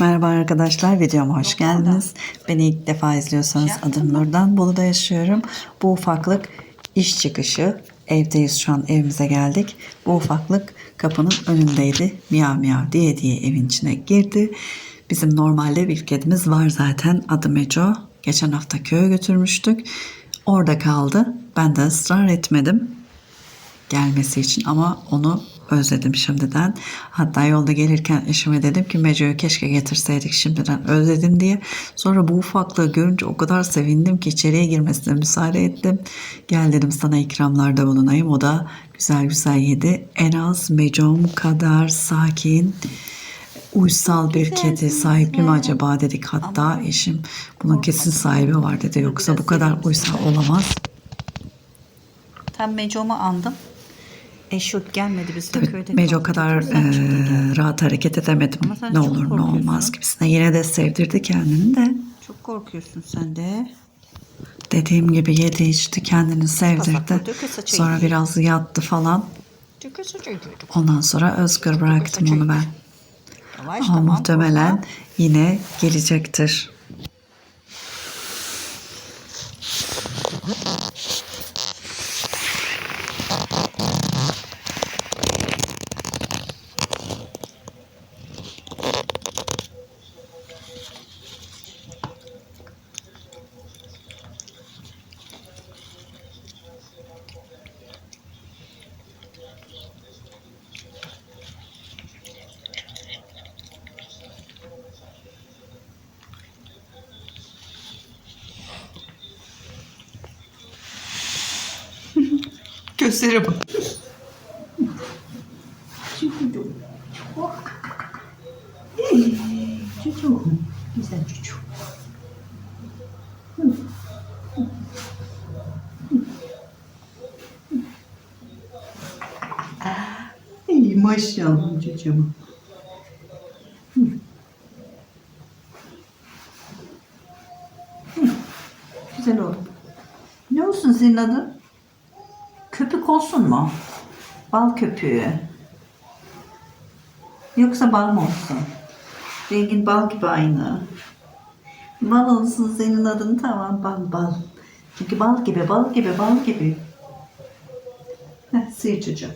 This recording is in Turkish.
Merhaba arkadaşlar, videoma hoş geldiniz. Beni ilk defa izliyorsanız adım Nurdan, Bolu'da yaşıyorum. Bu ufaklık iş çıkışı, evdeyiz şu an evimize geldik. Bu ufaklık kapının önündeydi, miyav miyav diye diye evin içine girdi. Bizim normalde bir kedimiz var zaten, adı Meco. Geçen hafta köye götürmüştük. Orada kaldı. Ben de ısrar etmedim gelmesi için ama onu özledim şimdiden. Hatta yolda gelirken eşime dedim ki Meco'yu keşke getirseydik şimdiden özledim diye. Sonra bu ufaklığı görünce o kadar sevindim ki içeriye girmesine müsaade ettim. Gel dedim sana ikramlarda bulunayım. O da güzel güzel yedi. En az Meco'm kadar sakin, uysal bir kedi sahipli mi acaba dedik. Hatta eşim bunun kesin sahibi var dedi. Yoksa bu kadar uysal olamaz. Tam Meco'mu andım. Eş yok gelmedi biz de Tabii köyde. Meco kaldık. kadar e, rahat hareket edemedim. Ne olur ne olmaz gibisine. Yine de sevdirdi kendini de. Çok korkuyorsun sen de. Dediğim gibi yedi içti kendini sevdirdi. Sonra biraz yattı falan. Ondan sonra özgür bıraktım onu ben. Ama muhtemelen yine gelecektir. Göstere bak. Çocuğum, güzel çocuğum. Ay maşallah çocuğum. Güzel oldu. Ne olsun senin adın? Köpük olsun mu? Bal köpüğü. Yoksa bal mı olsun? Rengin bal gibi aynı. Bal olsun senin adın tamam bal bal. Çünkü bal gibi bal gibi bal gibi. Heh, sıyır çocuğum.